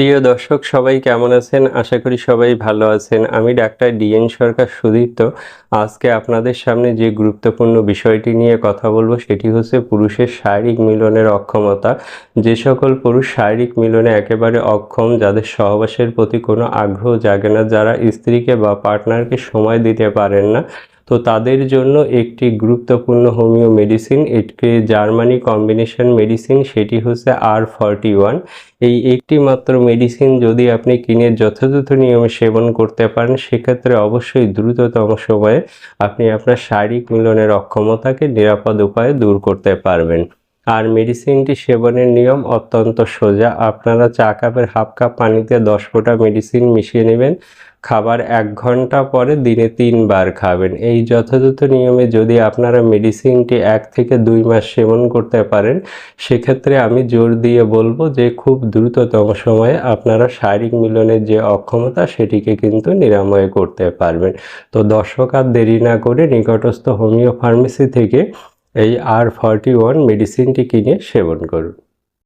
প্রিয় দর্শক, সবাই কেমন আছেন? আশা করি সবাই ভালো আছেন। আমি ডাক্তার ডিএন সরকার সুদীপ্ত। আজকে আপনাদের সামনে যে গুরুত্বপূর্ণ বিষয়টি নিয়ে কথা বলব, সেটি হচ্ছে পুরুষের শারীরিক মিলনের অক্ষমতা। যে সকল পুরুষ শারীরিক মিলনে একেবারে অক্ষম, যাদের সহবাসের প্রতি কোনো আগ্রহ জাগে না, যারা স্ত্রীকে বা পার্টনারকে সময় দিতে পারেন না তো তাদের জন্য একটি গুরুত্বপূর্ণ হোমিও মেডিসিন এটি জার্মানি কম্বিনেশন মেডিসিন, সেটি হচ্ছে আর ফর্টি ওয়ান এই একটি মাত্র মেডিসিন যদি আপনি কিনে যথাযথ নিয়মে সেবন করতে পারেন, সেক্ষেত্রে অবশ্যই দ্রুততম সময়ে আপনি আপনার শারীরিক মিলনের অক্ষমতাকে নিরাপদ উপায়ে দূর করতে পারবেন। আর মেডিসিনটি সেবনের নিয়ম অত্যন্ত সোজা। আপনারা চা কাপের হাফ কাপ পানিতে দশ ফোঁটা মেডিসিন মিশিয়ে নেবেন। খাবার এক ঘণ্টা পরে দিনে তিনবার খাবেন। এই যথাযথ নিয়মে যদি আপনারা মেডিসিনটি এক থেকে দুই মাস সেবন করতে পারেন, সেক্ষেত্রে আমি জোর দিয়ে বলব যে খুব দ্রুততম সময়ে আপনারা শারীরিক মিলনের যে অক্ষমতা, সেটিকে কিন্তু নিরাময় করতে পারবেন। তো দর্শক আর দেরি না করে নিকটস্থ হোমিও ফার্মেসি থেকে এই আর ফর্টি ওয়ান মেডিসিনটি কিনে সেবন করুন।